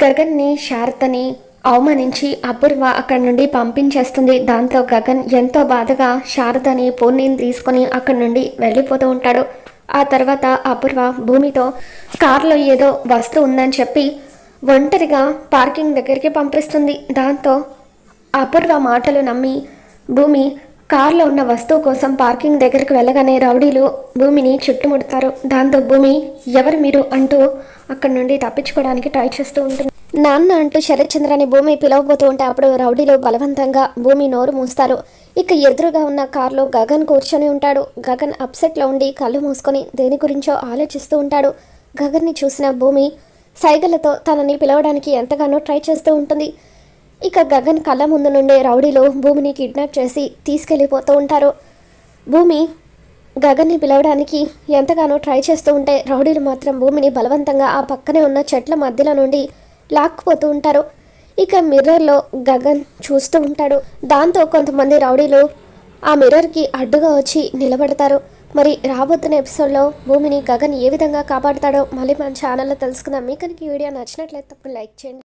గగన్ని శారదని అవమానించి అపూర్వ అక్కడి నుండి పంపించేస్తుంది. దాంతో గగన్ ఎంతో బాధగా శారదని పూర్ణిని తీసుకొని అక్కడి నుండి వెళ్ళిపోతూ ఉంటాడు. ఆ తర్వాత అపూర్వ భూమితో కారులో ఏదో వస్తువు ఉందని చెప్పి ఒంటరిగా పార్కింగ్ దగ్గరికి పంపిస్తుంది. దాంతో అపూర్వ మాటలు నమ్మి భూమి కారులో ఉన్న వస్తువు కోసం పార్కింగ్ దగ్గరికి వెళ్ళగానే రౌడీలు భూమిని చుట్టుముడతారు. దాంతో భూమి ఎవరు మీరు అంటూ అక్కడి నుండి తప్పించుకోవడానికి ట్రై చేస్తూ ఉంటుంది. నాన్న అంటూ శరత్చంద్రని భూమి పిలవబోతూ ఉంటే అప్పుడు రౌడీలు బలవంతంగా భూమి నోరు మూస్తారు. ఇక ఎదురుగా ఉన్న కారులో గగన్ కూర్చొని ఉంటాడు. గగన్ అప్సెట్లో ఉండి కళ్ళు మూసుకొని దేని గురించో ఆలోచిస్తూ ఉంటాడు. గగన్ని చూసిన భూమి సైగలతో తనని పిలవడానికి ఎంతగానో ట్రై చేస్తూ ఉంటుంది. ఇక గగన్ కళ్ళ ముందు నుండే రౌడీలో భూమిని కిడ్నాప్ చేసి తీసుకెళ్ళిపోతూ ఉంటారు. భూమి గగన్ని పిలవడానికి ఎంతగానో ట్రై చేస్తూ ఉంటే రౌడీలు మాత్రం భూమిని బలవంతంగా ఆ పక్కనే ఉన్న చెట్ల మధ్యలో నుండి లాక్కుపోతూ ఉంటారు. ఇక మిర్రర్లో గగన్ చూస్తూ ఉంటాడు. దాంతో కొంతమంది రౌడీలు ఆ మిర్రర్కి అడ్డుగా వచ్చి నిలబడతారు. మరి రాబోతున్న ఎపిసోడ్లో భూమిని గగన్ ఏ విధంగా కాపాడుతాడో మళ్ళీ మన ఛానల్లో తెలుసుకుందాం. మీకు ఈ వీడియో నచ్చినట్లయితే తప్పుడు లైక్ చేయండి.